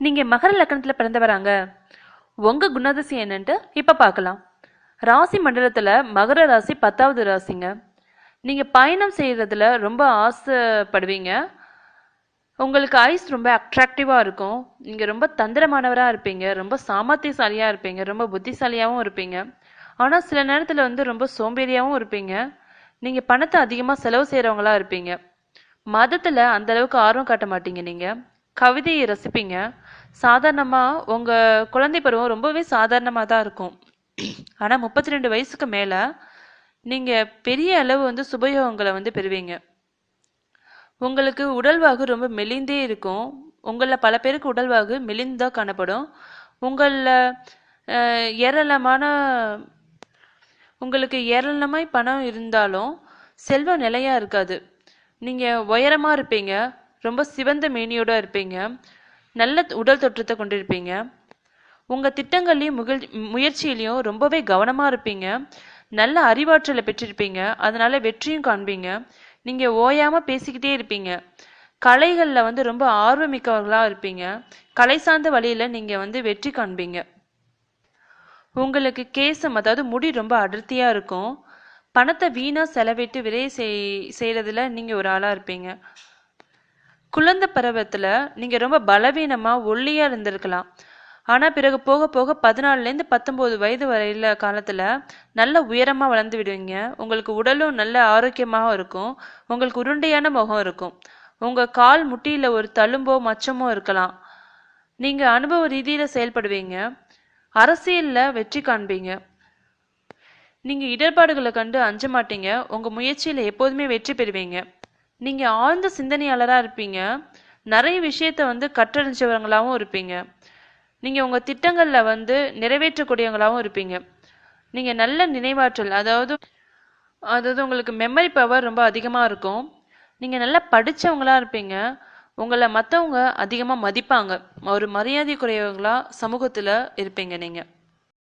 நீங்கள் மகர லக்கணத்தில் பிறந்தவராங்க உங்கள் குணாதிசயம் என்னன்ட்டு இப்போ பார்க்கலாம் ராசி மண்டலத்தில் மகர ராசி பத்தாவது ராசிங்க. நீங்கள் பயணம் செய்கிறதுல ரொம்ப ஆசைப்படுவீங்க. உங்களுக்கு ஐஸ் ரொம்ப அட்ராக்டிவாக இருக்கும். நீங்கள் ரொம்ப தந்திரமானவராக இருப்பீங்க. ரொம்ப சாமர்த்தியசாலியாக இருப்பீங்க. ரொம்ப புத்திசாலியாகவும் இருப்பீங்க. ஆனால் சில நேரத்தில் வந்து ரொம்ப சோம்பேறியாகவும் இருப்பீங்க. நீங்கள் பணத்தை அதிகமாக செலவு செய்கிறவங்களா இருப்பீங்க. மதத்தில் அந்த அளவுக்கு ஆர்வம் காட்ட மாட்டீங்க நீங்கள் கவிதையை ரசிப்பீங்க. சாதாரணமாக உங்கள் குழந்தை பருவம் ரொம்பவே சாதாரணமாக தான் இருக்கும். ஆனால் முப்பத்தி ரெண்டு வயசுக்கு மேலே நீங்கள் பெரிய அளவு வந்து சுபயோகங்களை வந்து பெறுவீங்க. உங்களுக்கு உடல்வாகு ரொம்ப மெலிந்தே இருக்கும். உங்களில் பல பேருக்கு உடல்வாகு மெலிந்தா காணப்படும். உங்களில் ஏராளமான உங்களுக்கு ஏராளமாய் பணம் இருந்தாலும் செல்வம் நிலையாக இருக்காது. நீங்கள் உயரமாக இருப்பீங்க. ரொம்ப சிவந்த மேனியோட இருப்பீங்க. நல்ல உடல் தோற்றத்தை கொண்டிருப்பீங்க. உங்கள் திட்டங்கள்லையும் முகில் முயற்சியிலையும் ரொம்பவே கவனமாக இருப்பீங்க. நல்ல அறிவாற்றலை பெற்றிருப்பீங்க. அதனால வெற்றியும் காண்பீங்க. நீங்கள் ஓயாமல் பேசிக்கிட்டே இருப்பீங்க. கலைகளில் வந்து ரொம்ப ஆர்வமிக்கவர்களாக இருப்பீங்க. கலை சார்ந்த வழியில் நீங்கள் வந்து வெற்றி காண்பீங்க. உங்களுக்கு கேசம் அதாவது முடி ரொம்ப அடர்த்தியாக இருக்கும். பணத்தை வீணாக செலவிட்டு விரை செய் செய்கிறதுல நீங்கள் ஒரு ஆளாக இருப்பீங்க. குழந்தை பருவத்தில் நீங்கள் ரொம்ப பலவீனமாக ஒல்லியாக இருந்திருக்கலாம். ஆனால் பிறகு போக போக பதினாலுலேருந்து பத்தொம்போது வயது வரையில காலத்தில் நல்ல உயரமாக வளர்ந்து விடுவீங்க. உங்களுக்கு உடலும் நல்ல ஆரோக்கியமாக இருக்கும். உங்களுக்கு உருண்டையான முகம் இருக்கும். உங்கள் கால் முட்டியில் ஒரு தழும்போ மச்சமோ இருக்கலாம். நீங்கள் அனுபவ ரீதியில் செயல்படுவீங்க. அரசியலில் வெற்றி காண்பீங்க. நீங்கள் இடர்பாடுகளை கண்டு அஞ்ச மாட்டீங்க. உங்கள் முயற்சியில் எப்போதுமே வெற்றி பெறுவீங்க. நீங்கள் ஆழ்ந்த சிந்தனையாளராக இருப்பீங்க. நிறைய விஷயத்த வந்து கற்றறிஞ்சவங்களாகவும் இருப்பீங்க. நீங்கள் உங்கள் திட்டங்களில் வந்து நிறைவேற்றக்கூடியவங்களாகவும் இருப்பீங்க. நீங்கள் நல்ல நினைவாற்றல் அதாவது அதாவது உங்களுக்கு மெமரி பவர் ரொம்ப அதிகமாக இருக்கும். நீங்கள் நல்லா படித்தவங்களா இருப்பீங்க. உங்களை மற்றவங்க அதிகமாக மதிப்பாங்க. ஒரு மரியாதைக்குரியவங்களா சமூகத்தில் இருப்பீங்க நீங்கள்